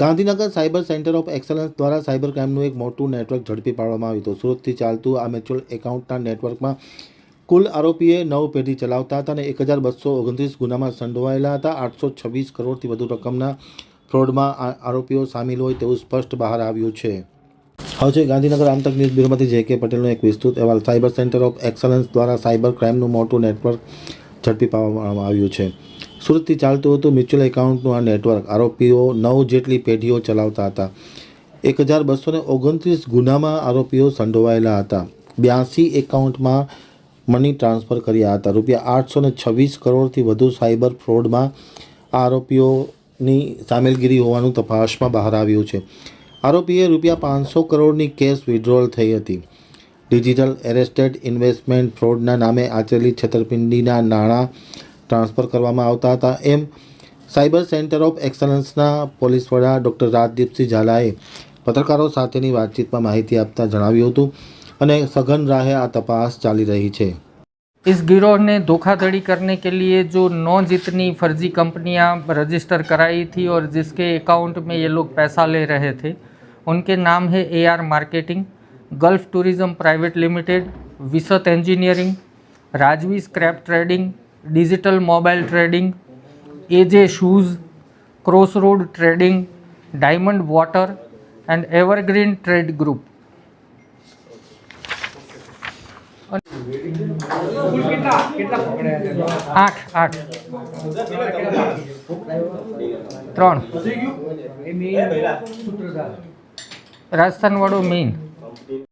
Gandhinagar cyber centre of excellence દ્વારા cyber ક્રાઇમનું એક મોટું નેટવર્ક ઝડપી પાડવામાં આવ્યું હતું. સુરતથી ચાલતું આ મ્યુચ્યુઅલ એકાઉન્ટના નેટવર્કમાં કુલ આરોપીએ નવ પેઢી ચલાવતા હતા અને એક હજાર બસો ઓગણત્રીસ ગુનામાં સંડોવાયેલા હતા. આઠસો છવ્વીસ કરોડથી વધુ રકમના ફ્રોડમાં આરોપીઓ સામેલ હોય તેવું સ્પષ્ટ બહાર આવ્યું છે. હવે છે ગાંધીનગર આંતક ન્યૂઝ બ્યુરોમાંથી જે કે પટેલનો એક વિસ્તૃત અહેવાલ. સાયબર સેન્ટર ઓફ એક્સલન્સ દ્વારા સાયબર ક્રાઇમનું મોટું નેટવર્ક ઝડપી પાડવામાં આવ્યું છે. સુરતથી ચાલતું હતું મ્યુચ્યુઅલ એકાઉન્ટનું આ નેટવર્ક. આરોપીઓ નવ જેટલી પેઢીઓ ચલાવતા હતા. એક હજાર બસો ને ઓગણત્રીસ ગુનામાં આરોપીઓ સંડોવાયેલા હતા. બ્યાસી એકાઉન્ટમાં મની ટ્રાન્સફર કર્યા હતા. રૂપિયા આઠસો ને છવ્વીસ કરોડથી વધુ સાયબર ફ્રોડમાં આ આરોપીઓની સામેલગીરી હોવાનું તપાસમાં બહાર આવ્યું છે. આરોપીએ રૂપિયા પાંચસો કરોડની કેશ વિડ્રોલ થઈ હતી. ડિજિટલ એરેસ્ટેડ ઇન્વેસ્ટમેન્ટ ફ્રોડના નામે આચરેલી છેતરપિંડીના નાણાં ટ્રાન્સફર કરવામાં આવતા હતા એમ સાયબર સેન્ટર ઓફ એક્સલન્સના પોલીસ વડા ડૉક્ટર રાજદીપસિંહ ઝાલાએ પત્રકારો સાથેની વાતચીતમાં માહિતી આપતા જણાવ્યું હતું અને સઘન રાહે આ તપાસ ચાલી રહી છે इस गिरोह ने धोखाधड़ी करने के लिए जो नौ जितनी फर्जी कंपनियां रजिस्टर कराई थी और जिसके अकाउंट में ये लोग पैसा ले रहे थे उनके नाम है A R marketing gulf tourism private limited Visat engineering Rajvi scrap trading digital mobile trading A J shoes crossroad trading diamond water and evergreen trade group. આઠ આઠ. ત્રણ. રાજસ્થાન વાળું મેઇન